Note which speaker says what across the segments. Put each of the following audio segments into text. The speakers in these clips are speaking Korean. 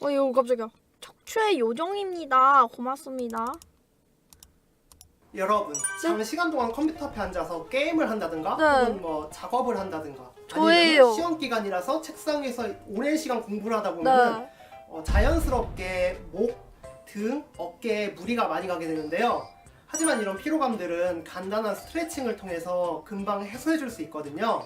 Speaker 1: 어 이거 깜짝이야. 척추의 요정입니다. 고맙습니다.
Speaker 2: 여러분 장시간 동안 컴퓨터 앞에 앉아서 게임을 한다든가
Speaker 1: 네.
Speaker 2: 혹은 뭐 작업을 한다든가
Speaker 1: 저예요.
Speaker 2: 아니면 시험 기간이라서 책상에서 오랜 시간 공부를 하다 보면
Speaker 1: 네.
Speaker 2: 어, 자연스럽게 목, 등, 어깨에 무리가 많이 가게 되는데요. 하지만 이런 피로감들은 간단한 스트레칭을 통해서 금방 해소해 줄 수 있거든요.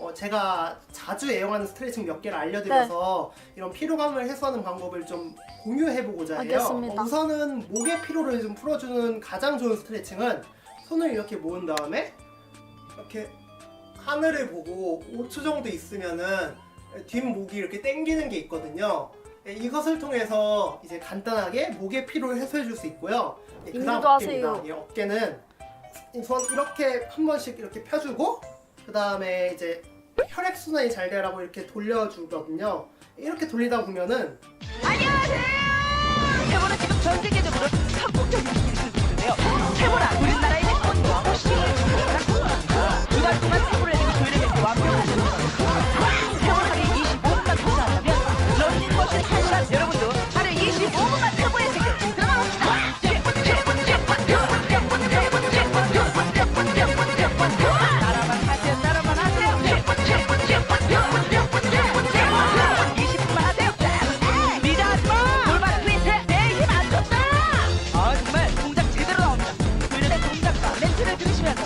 Speaker 2: 어, 제가 자주 애용하는 스트레칭 몇 개를 알려드려서 이런 피로감을 해소하는 방법을 좀 공유해보고자 해요.
Speaker 1: 네. 알겠습니다.
Speaker 2: 어, 우선은 목의 피로를 좀 풀어주는 가장 좋은 스트레칭은 손을 이렇게 모은 다음에 이렇게 하늘을 보고 5초 정도 있으면은 뒷목이 이렇게 당기는 게 있거든요. 예, 이것을 통해서 이제 간단하게 목의 피로를 해소해 줄 수 있고요. 예, 그다음
Speaker 1: 인도도
Speaker 2: 어깨입니다. 예, 어깨는 우선 이렇게 한 번씩 이렇게 펴주고 그 다음에 이제 혈액 순환이 잘 되라고 이렇게 돌려주거든요. 이렇게 돌리다 보면은
Speaker 3: 세모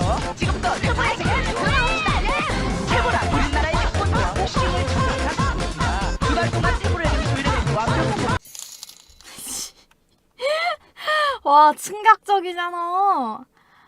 Speaker 3: 세계를 들어봅시다. 세모라 우리나라의 태권도와 호싱을 주목합니다. 두달 동안
Speaker 1: 와, 충격적이잖아.